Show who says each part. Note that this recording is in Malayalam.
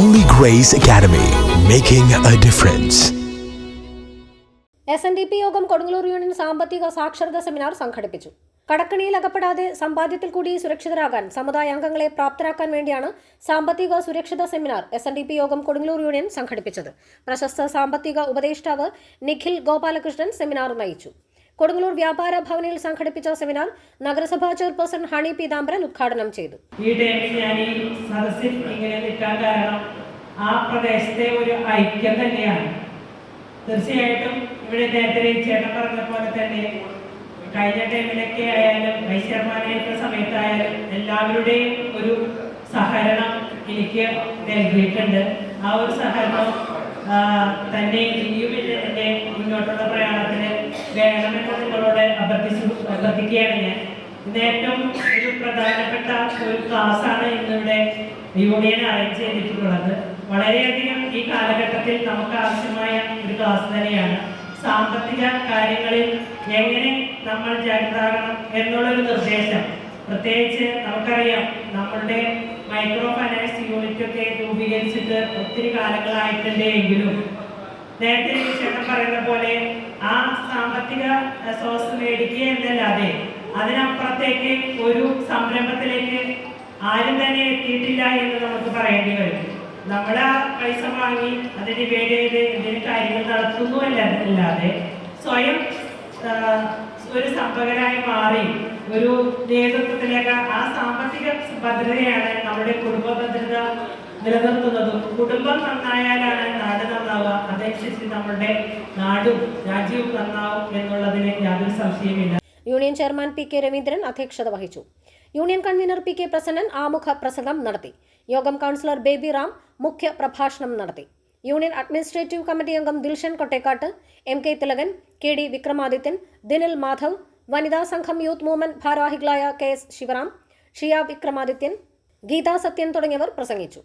Speaker 1: Holy Grace Academy, making a difference.
Speaker 2: S N D P Yogam Kodungallur union സാമ്പത്തിക സാക്ഷരതാ സെമിനാർ സംഘടിപ്പിച്ചു. കടക്കണിയിൽ അകപ്പെടാതെ സമ്പാദ്യത്തിൽ കൂടി സുരക്ഷിതരാകാൻ സമുദായ അംഗങ്ങളെ പ്രാപ്തരാക്കാൻ വേണ്ടിയാണ് സാമ്പത്തിക സുരക്ഷിത seminar S N D P Yogam Kodungallur union സംഘടിപ്പിച്ചത്. പ്രശസ്ത സാമ്പത്തിക ഉപദേഷ്ടാവ് നിഖിൽ ഗോപാലകൃഷ്ണൻ സെമിനാർ നയിച്ചു. കൊടുങ്ങല്ലൂർ വ്യാപാര ഭവനിൽ സംഘടിപ്പിച്ച സെമിനാർ നഗരസഭാ ചെയർപേഴ്സൺ ഹണി പീതാംബരൻ ഉദ്ഘാടനം ചെയ്തു.
Speaker 3: ഈ ടൈമിൽ ഞാൻ ഈ സദസ്സിൽ ഇങ്ങനെ നിൽക്കാൻ കാരണം ആ പ്രദേശത്തെ ഒരു ഐക്യം തന്നെയാണ്. തീർച്ചയായിട്ടും ഇവിടെ നേരത്തെ ചേട്ടൻ പറഞ്ഞ പോലെ തന്നെ കഴിഞ്ഞ ടൈമിലൊക്കെ ആയാലും വൈസ് ചെയർമാനായിട്ടുള്ള സമയത്തായാലും എല്ലാവരുടെയും ഒരു സഹകരണം എനിക്ക് നൽകിയിട്ടുണ്ട്. ആ ഒരു സഹകരണം തന്നെ ഇനിയും വേണമെന്ന് നിങ്ങളോട് അഭ്യർത്ഥിച്ചു അഭ്യർത്ഥിക്കുകയാണ് ഞാൻ. ഇന്ന് ഏറ്റവും ഒരു പ്രധാനപ്പെട്ട ഒരു ക്ലാസ്സാണ് ഇന്നിവിടെ യൂണിയൻ അറേഞ്ച് ചെയ്തിട്ടുള്ളത് വളരെയധികം ഈ കാലഘട്ടത്തിൽ നമുക്ക് ആവശ്യമായ ഒരു ക്ലാസ് തന്നെയാണ്. സാമ്പത്തിക കാര്യങ്ങളിൽ എങ്ങനെ നമ്മൾ ജാഗ്രതാകണം എന്നുള്ളൊരു നിർദ്ദേശം. പ്രത്യേകിച്ച് നമുക്കറിയാം നമ്മളുടെ മൈക്രോ ഫൈനാൻസ് യൂണിറ്റ് ഒക്കെ രൂപീകരിച്ചിട്ട് ഒത്തിരി കാലങ്ങളായിട്ടുണ്ട് എങ്കിലും നേരത്തെ ചേട്ടൻ പറയുന്ന പോലെ ആ സാമ്പത്തിക അഹ്, സ്രോതസ് മേടിക്കുക എന്നല്ലാതെ അതിനപ്പുറത്തേക്ക് ഒരു സംരംഭത്തിലേക്ക് ആരും തന്നെ എത്തിയിട്ടില്ല എന്ന് നമുക്ക് പറയേണ്ടി വരും. നമ്മൾ ആ പൈസ വാങ്ങി അതിന് വേണ്ടി എന്തെങ്കിലും കാര്യങ്ങൾ നടത്തുന്നു അല്ലാതെ സ്വയം ഒരു സംഭകരായി മാറി ഒരു നേതൃത്വത്തിലേക്ക് ആ സാമ്പത്തിക ഭദ്രതയാണ് നമ്മുടെ കുടുംബ ഭദ്രത നിലനിർത്തുന്നതും കുടുംബം നന്നായാലാണ് നാട് നന്നാവുക അതനുസരിച്ച് നമ്മുടെ നാടും രാജ്യവും നന്നാവും എന്നുള്ളതിന് യാതൊരു സംശയമില്ല
Speaker 2: union chairman P K Raveendran അധ്യക്ഷത വഹിച്ചു. Union convener P K Prasannan ആമുഖ പ്രസംഗം നടത്തി. യോഗം കൗൺസിലർ ബേബി റാം മുഖ്യ പ്രഭാഷണം നടത്തി. യൂണിയൻ അഡ്മിനിസ്ട്രേറ്റീവ് കമ്മിറ്റി അംഗം Dilshan Kottekkat M K Thilakan K D Vikramadithyan Dinil Madhav വനിതാ സംഘം യൂത്ത് മൂവ്മെന്റ് ഭാരവാഹികളായ കെ എസ് ശിവറാം ഷിയ വിക്രമാദിത്യൻ ഗീതാ സത്യൻ തുടങ്ങിയവർ പ്രസംഗിച്ചു.